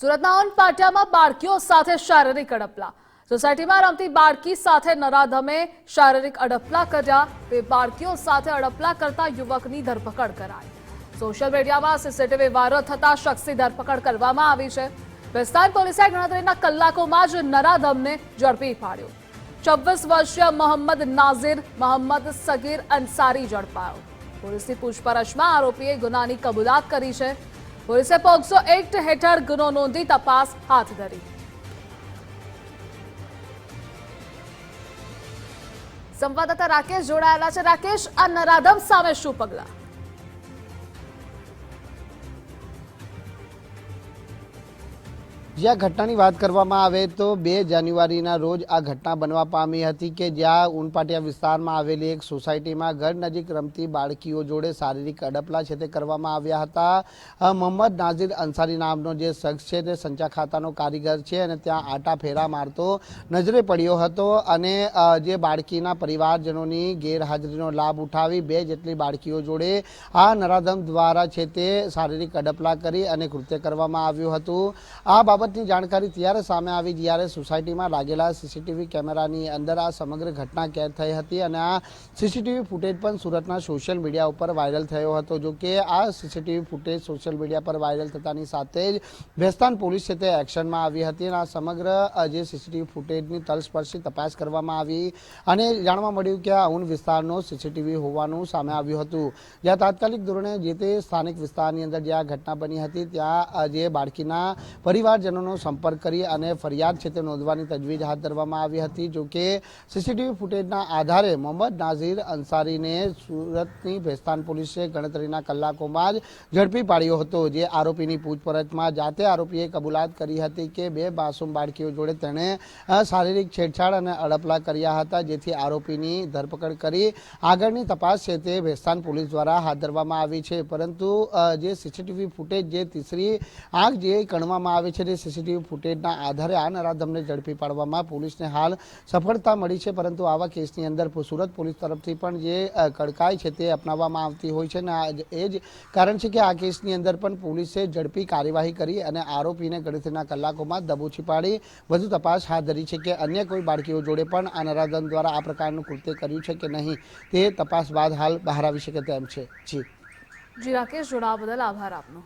સુરતના ઓન પાટિયામાં બાળકીઓ સાથે શારીરિક અડપલા. સોસાયટીમાં રમતી બાળકી સાથે નરાધમે શારીરિક અડપલા કર્યા. બે બાળકીઓ સાથે અડપલા કરતા યુવકની ધરપકડ કરાઈ. સોશિયલ મીડિયામાં સીસીટીવી વાયરલ થતા શખ્સની ધરપકડ કરવામાં આવી છે. વિસ્તાર પોલીસે ગણતરીના કલાકોમાં જ નરાધમને ઝડપી પાડ્યો. છવ્વીસ વર્ષીય મોહમ્મદ નાઝીર, મોહમ્મદ સગીર અંસારી ઝડપાયો. પોલીસની પૂછપરછમાં આરોપીએ ગુનાની કબૂલાત કરી છે. પોલીસે પોક્સો એક્ટ હેઠળ ગુનો નોંધી તપાસ હાથ ધરી. સંવાદદાતા રાકેશ જોડાયેલા છે. રાકેશ, આ નરાધમ સામે શું પગલા? જ્યાં ઘટનાની વાત કરવામાં આવે તો બે જાન્યુઆરીના રોજ આ ઘટના બનવા પામી હતી કે જ્યાં ઉનપાટિયા વિસ્તારમાં આવેલી એક સોસાયટીમાં ઘર નજીક રમતી બાળકીઓ જોડે શારીરિક અડપલા છે તે કરવામાં આવ્યા હતા. મોહમ્મદ નાઝીર અંસારી નામનો જે શખ્સ છે તે સંચા ખાતાનો કારીગર છે અને ત્યાં આટા ફેરા મારતો નજરે પડ્યો હતો અને જે બાળકીના પરિવારજનોની ગેરહાજરીનો લાભ ઉઠાવી બે જેટલી બાળકીઓ જોડે આ નરાધમ દ્વારા છે તે શારીરિક અડપલા કરી અને કૃત્ય કરવામાં આવ્યું હતું. આ બાબતની જાણકારી ત્યારે સામે આવી જ્યારે સોસાયટીમાં લાગેલા સીસીટીવી કેમેરાની અંદર આ સમગ્ર ઘટના કેદ થઈ હતી અને આ સીસીટીવી ફૂટેજ પણ સુરતના સોશિયલ મીડિયા ઉપર વાયરલ થયો હતો. જો કે આ સીસીટીવી ફૂટેજ સોશિયલ મીડિયા પર વાયરલ થતાની સાથે જ ભેસ્તાન પોલીસ છે તે એક્શનમાં આવી હતી અને આ સમગ્ર જે સીસીટીવી ફૂટેજની તલસ્પર્શી તપાસ કરવામાં આવી અને જાણવા મળ્યું કે આ ઉન વિસ્તારનો સીસીટીવી હોવાનું સામે આવ્યું હતું. જ્યાં તાત્કાલિક ધોરણે જે તે સ્થાનિક વિસ્તારની અંદર જ્યાં આ ઘટના બની હતી, ત્યાં જે બાળકીના પરિવારજનોનો સંપર્ક કરી અને ફરિયાદ છે તે નોંધવાની તજવીજ હાથ ધરવામાં આવી હતી. જોકે સીસીટીવી ફૂટેજના આધારે મોહમ્મદ નાઝીર અંસારીને સુરતની ભેસ્તાન પોલીસે ગણતરીના કલાકોમાં જ ઝડપી પાડ્યો હતો. જે આરોપીની પૂછપરછમાં જાતે આરોપીએ કબૂલાત કરી હતી કે બે માસૂમ બાળકીઓ જોડે તેણે શારીરિક છેડછાડ અને અડપલા કર્યા હતા, જેથી આરોપીની ધરપકડ કરી આગળની તપાસ છે તે ભેસ્તાન પોલીસ દ્વારા હાથ ધરવામાં આવી છે. પરંતુ જે સીસીટીવી ફૂટેજ જે તીસરી આંખ જે ગણવામાં આવે છે તે સીસીટીવી ફૂટેજના આધારે આ નરાધમને ઝડપી પાડવામાં પોલીસને હાલ સફળતા મળી છે, પરંતુ આવા કેસની અંદર સુરત પોલીસ તરફથી પણ જે કડકાઈ છે તે અપનાવવામાં આવતી હોય છે અને એ જ કારણ છે કે આ કેસની અંદર પણ પોલીસે ઝડપી કાર્યવાહી કરી અને આરોપીને ગણતરીના કલાકોમાં દબોચી પાડી. વધુ તપાસ હાથ ધરી છે કે અન્ય કોઈ બાળકીઓ જોડે પણ આ નરાધમ દ્વારા આ પ્રકારનું કૃત્ય કર્યું છે કે નહીં, તે તપાસ બાદ હાલ બહાર આવી શકે તેમ છે. જી. જી, રાકેશ, જોડાવા બદલ આભાર આપનો.